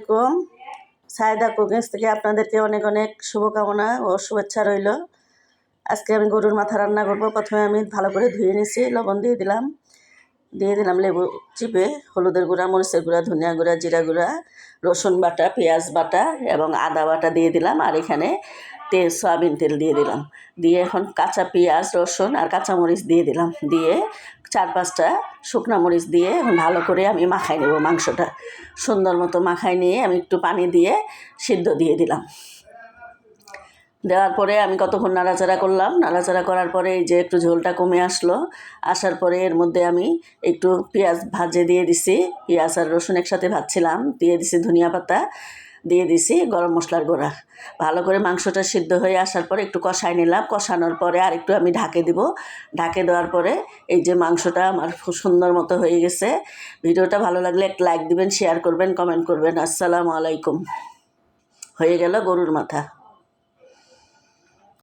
আলাইকুম। সায়দা কুকিংস থেকে আপনাদেরকে অনেক অনেক শুভকামনা ও শুভেচ্ছা রইল। আজকে আমি গরুর মাথা রান্না করব। প্রথমে আমি ভালো করে ধুয়ে নিয়েছি লবণ দিয়ে দিলাম। দিয়ে দিলাম লেবু চিপে, হলুদের গুঁড়া, মরিচের গুঁড়া, ধনিয়া গুঁড়া, জিরা গুঁড়া, রসুন বাটা, পেঁয়াজ বাটা এবং আদা বাটা দিয়ে দিলাম। আর এখানে তেল, সয়াবিন তেল দিয়ে দিলাম। দিয়ে এখন কাঁচা পেঁয়াজ, রসুন আর কাঁচামরিচ দিয়ে দিলাম। দিয়ে চার পাঁচটা শুকনা মরিচ দিয়ে এখন ভালো করে আমি মাখাই নেব মাংসটা। সুন্দর মতো মাখাই নিয়ে আমি একটু পানি দিয়ে সিদ্ধ দিয়ে দিলাম। দেওয়ার পরে আমি কতক্ষণ নাড়াচাড়া করলাম। নাড়াচাড়া করার পরে এই যে একটু ঝোলটা কমে আসলো, আসার পরে এর মধ্যে আমি একটু পেঁয়াজ ভাজে দিয়ে দিছি। পেঁয়াজ আর রসুন একসাথে ভাজছিলাম, দিয়ে দিছি ধনিয়া পাতা। দিয়ে দিছি গরম মশলার গোড়া। ভালো করে মাংসটা সিদ্ধ হয়ে আসার পরে একটু কষাই নিলাম। কষানোর পরে আর একটু আমি ঢাকে দিব। ঢাকে দেওয়ার পরে এই যে মাংসটা আমার খুব সুন্দর মতো হয়ে গেছে। ভিডিওটা ভালো লাগলে একটা লাইক দিবেন শেয়ার করবেন কমেন্ট করবেন। আসসালামু আলাইকুম। হয়ে গেল গরুর মাথা।